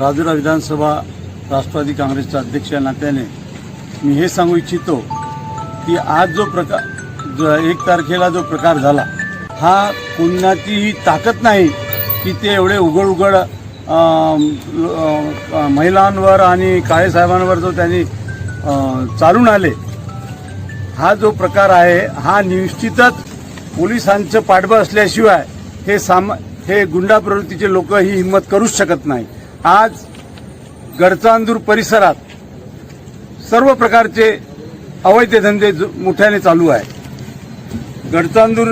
राजुरा विधानसभा राष्ट्रवादी काँग्रेसचा अध्यक्ष या नात्याने मी हे सांगू इच्छितो की आज जो प्रकार जो एक तारखेला जो प्रकार झाला हा कोणाचीही ताकद नाही की ते एवढे उघड उघड महिलांवर आणि काळेसाहेबांवर जो त्यांनी चालून आले हा जो प्रकार आहे हा निश्चितच पोलिसांचं पाठबळ असल्याशिवाय हे साम हे गुंडा प्रवृत्तीचे लोक ही हिंमत करूच शकत नाही आज गडचांदूर परिसरात सर्व प्रकारचे अवैध धंदे मोठ्याने चालू आहे. गडचांदूर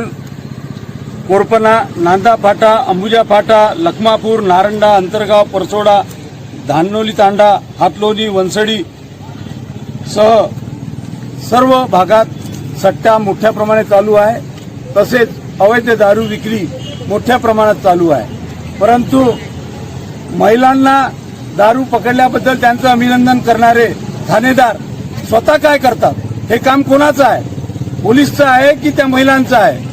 कोरपना नांदा फाटा अंबुजा फाटा लखमापूर नारंडा अंतरगाव परसोडा धानोली तांडा हातलोनी वनसडी सह सर्व भागात सट्टा मोठ्या प्रमाणात चालू आहे. तसेच अवैध दारू विक्री मोठ्या प्रमाणात चालू आहे. परंतु महिलांना दारू पकडल्याबद्दल त्यांचं अभिनंदन करणारे ठाणेदार स्वतः काय करतात? हे काम कोणाचं आहे? पोलीसचं आहे की त्या महिलांचं आहे?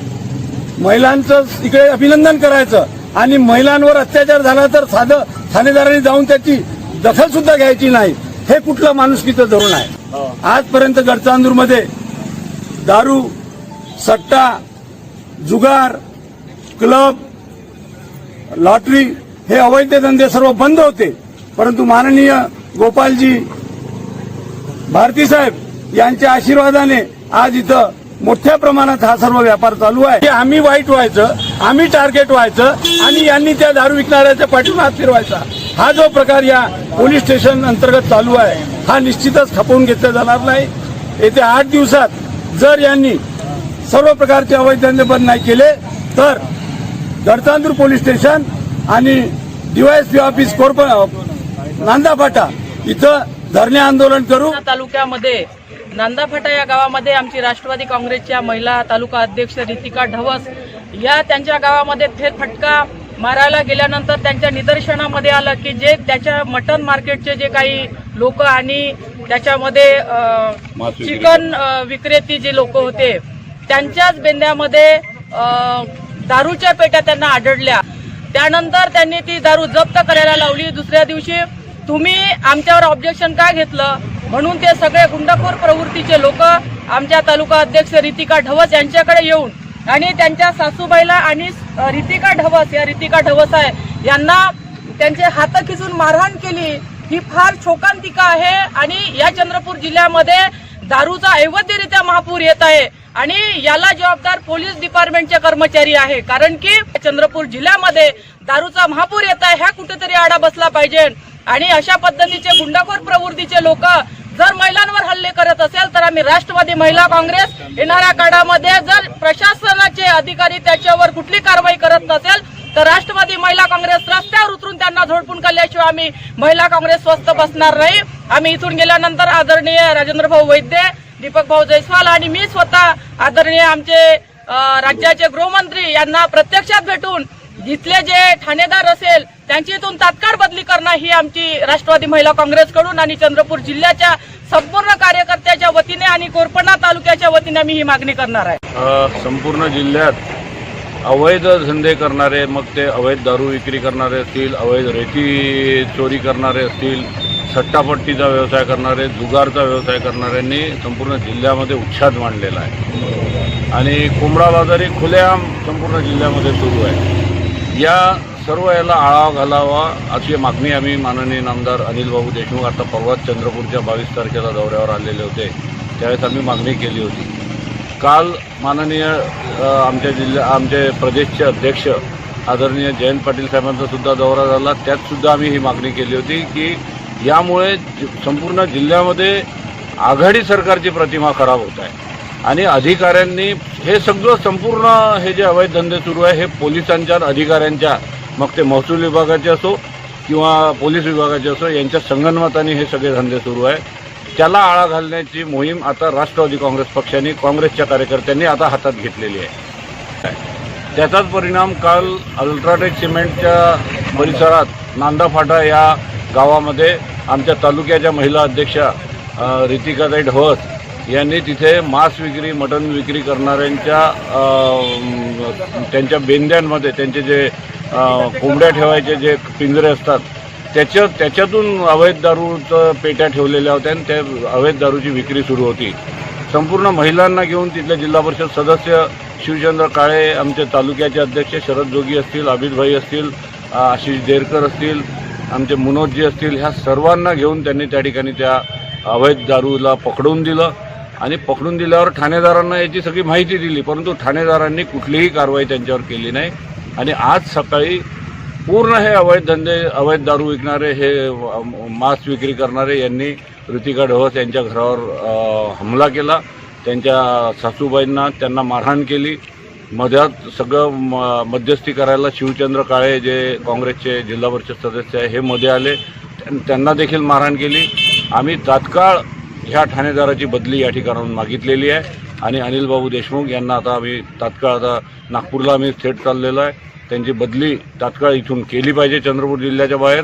महिलांचं इकडे अभिनंदन करायचं आणि महिलांवर अत्याचार झाला तर साधं ठाणेदारांनी जाऊन त्याची दखल सुद्धा घ्यायची नाही. हे कुठलं माणुसकीचं धोरण आहे? आजपर्यंत गडचांदूरमध्ये दारू सट्टा जुगार क्लब लॉटरी हे अवैध धंदे सर्व बंद होते. परंतु माननीय गोपालजी भारती साहेब यांच्या आशीर्वादाने आज इथं मोठ्या प्रमाणात हा सर्व व्यापार चालू आहे. आम्ही वाईट व्हायचं आम्ही टार्गेट व्हायचं आणि यांनी त्या दारू विकणाऱ्याच्या पाठीमागे हात फिरवायचा. हा जो प्रकार या पोलीस स्टेशन अंतर्गत चालू आहे हा निश्चितच खपवून घेतला जाणार नाही. येत्या आठ दिवसात जर यांनी सर्व प्रकारचे अवैध धंदे बंद नाही केले तर गडचांदूर पोलीस स्टेशन आणि डीवायएसपी ऑफिस कोरप नांदापाटा इथं धरणे आंदोलन करू. तालुक्यामध्ये नांदाफाटा या गावामध्ये आमची राष्ट्रवादी काँग्रेसच्या महिला तालुका अध्यक्ष रितिका ढवस या त्यांच्या गावामध्ये फेरफटका मारायला गेल्यानंतर त्यांच्या निदर्शनामध्ये आलं की जे त्याच्या मटन मार्केटचे जे काही लोक आणि त्याच्यामध्ये चिकन विक्रेती जे लोक होते त्यांच्याच बेंद्यामध्ये दारूच्या पेट्या त्यांना आढळल्या. त्यानंतर त्यांनी ती दारू जप्त करायला लावली. दुसऱ्या दिवशी तुम्ही आमच्यावर ऑब्जेक्शन का घेतलं? म्हणून ते सगळे गुंडखोर प्रवृत्तीचे लोक आमच्या तालुका अध्यक्ष रितिका ढवस यांच्याकडे येऊन आणि त्यांच्या सासूबाईला आणि रितिका ढवस या रितिका ढवस आहे यांना त्यांचे हात खिचून मारहाण केली. ही फार शोकांतिका आहे आणि या चंद्रपूर जिल्ह्यामध्ये दारूचा अवैधरित्या महापूर येत आहे आणि याला जबाबदार पोलीस डिपार्टमेंटचे कर्मचारी आहे. कारण की चंद्रपूर जिल्ह्यामध्ये दारूचा महापूर येत आहे ह्या कुठेतरी आडा बसला पाहिजे. आणि अशा पद्धतीचे गुंडाखोर प्रवृत्तीचे लोक जर महिलांवर हल्ले करत असेल तर आम्ही राष्ट्रवादी महिला काँग्रेस येणाऱ्या काळामध्ये जर प्रशासनाचे अधिकारी त्याच्यावर कुठली कारवाई करत नसेल तर राष्ट्रवादी महिला काँग्रेस रस्त्यावर उतरून त्यांना झोडपून काढल्याशिवाय आम्ही महिला काँग्रेस स्वस्थ बसणार नाही. आम्ही इथून गेल्यानंतर आदरणीय राजेंद्र भाऊ वैद्य दीपक भाऊ जयस्वाल आणि मी स्वतः आदरणीय आमचे राज्याचे गृहमंत्री यांना प्रत्यक्षात भेटून इथले जे ठाणेदार असेल त्यांची इथून तात्काळ बदली करणं ही आमची राष्ट्रवादी महिला काँग्रेसकडून आणि चंद्रपूर जिल्ह्याच्या संपूर्ण कार्यकर्त्याच्या वतीने आणि कोरपणा तालुक्याच्या वतीने आम्ही ही मागणी करणार आहे. संपूर्ण जिल्ह्यात अवैध धंदे करणारे मग ते अवैध दारू विक्री करणारे असतील अवैध रेती चोरी करणारे असतील सट्टापट्टीचा व्यवसाय करणारे जुगारचा व्यवसाय करणाऱ्यांनी संपूर्ण जिल्ह्यामध्ये उच्छाद मांडलेला आहे. आणि कोंबडा बाजारी खुलेआम संपूर्ण जिल्ह्यामध्ये सुरू आहे. या सर्व याला आळा घालावा अशी मागणी आम्ही माननीय नामदार अनिलबाबू देशमुख आता परवाच चंद्रपूरच्या बावीस तारखेला दौऱ्यावर आलेले होते त्यावेळेस आम्ही मागणी केली होती. काल माननीय आमच्या जिल्ह्या आमचे प्रदेशचे अध्यक्ष आदरणीय जयंत पाटील साहेबांचा सुद्धा दौरा झाला. त्यातसुद्धा आम्ही ही मागणी केली होती की यामुळे संपूर्ण जिल्ह्यामध्ये आघाडी सरकारची प्रतिमा खराब होत आहे. आणि अधिकाऱ्यांनी हे सगळं संपूर्ण हे जे अवैध धंदे सुरू आहे हे पोलिसांच्या अधिकाऱ्यांच्या मग ते महसूल विभागाचे असो किंवा पोलीस विभागाचे असो यांच्या संगनमताने हे सगळे धंदे सुरू आहे. त्याला आळा घालण्याची मोहीम आता राष्ट्रवादी काँग्रेस पक्षाने काँग्रेसच्या कार्यकर्त्यांनी आता हातात घेतलेली आहे. त्याचाच परिणाम काल अल्ट्राटेक सिमेंटच्या परिसरात नांदा फाटा या गावामध्ये आमच्या तालुक्याच्या महिला अध्यक्षा रितिकाताई ढवस यांनी तिथे मांस विक्री मटण विक्री करणाऱ्यांच्या त्यांच्या बेंद्यांमध्ये त्यांचे जे कोंबड्या ठेवायचे जे पिंजरे असतात त्याच्या त्याच्यातून अवैध दारूचं पेट्या ठेवलेल्या होत्या आणि त्या अवैध दारूची विक्री सुरू होती. संपूर्ण महिलांना घेऊन तिथले जिल्हा परिषद सदस्य शिवचंद्र काळे आमचे तालुक्याचे अध्यक्ष शरद जोगी असतील अभितभाई असतील आशिष देरकर असतील आमचे मनोजजी असतील ह्या सर्वांना घेऊन त्यांनी त्या ठिकाणी त्या अवैध दारूला पकडून दिलं. आणि पकडून दिल्यावर ठाणेदारांना याची सगळी माहिती दिली परंतु ठाणेदारांनी कुठलीही कारवाई त्यांच्यावर केली नाही. आणि आज सकाळी पूर्ण हे अवैध धंदे अवैध दारू विकणारे हे अ, मांस विक्री करणारे यांनी ऋतिका ढवस यांच्या घरावर हमला केला. त्यांच्या सासूबाईंना त्यांना मारहाण केली. मध्यात सगळं म- मध्यस्थी करायला शिवचंद्र काळे जे काँग्रेसचे जिल्हा परिषद सदस्य आहे हे मध्ये आले. त्यांना देखील मारहाण केली. आम्ही तात्काळ ह्या ठाणेदाराची बदली या ठिकाणाहून मागितलेली आहे. आणि अनिल बाबू देशमुख यांना आता आम्ही तात्काळ आता नागपूरला आम्ही थेट चाललेलो आहे. त्यांची बदली तात्काळ इथून केली पाहिजे चंद्रपूर जिल्ह्याच्या बाहेर.